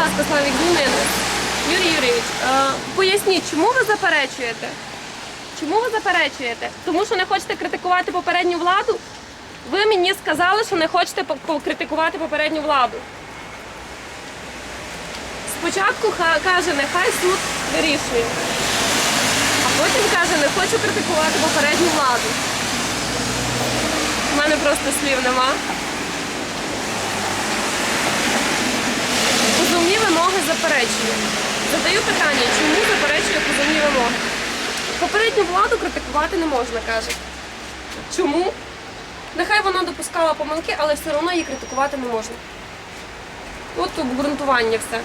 ласка, Славік, змінили. Юрій Юрійович, е, поясніть, чому ви заперечуєте? Чому ви заперечуєте? Тому що не хочете критикувати попередню владу? Ви мені сказали, що не хочете покритикувати попередню владу. Спочатку каже, нехай суд вирішує, а потім каже, не хочу критикувати попередню владу. У мене просто слів нема. Позовні заперечує. Задаю питання, чому заперечує позовні вимоги? Попередню владу критикувати не можна, каже. Чому? Нехай вона допускала помилки, але все одно її критикувати не можна. От обґрунтування все.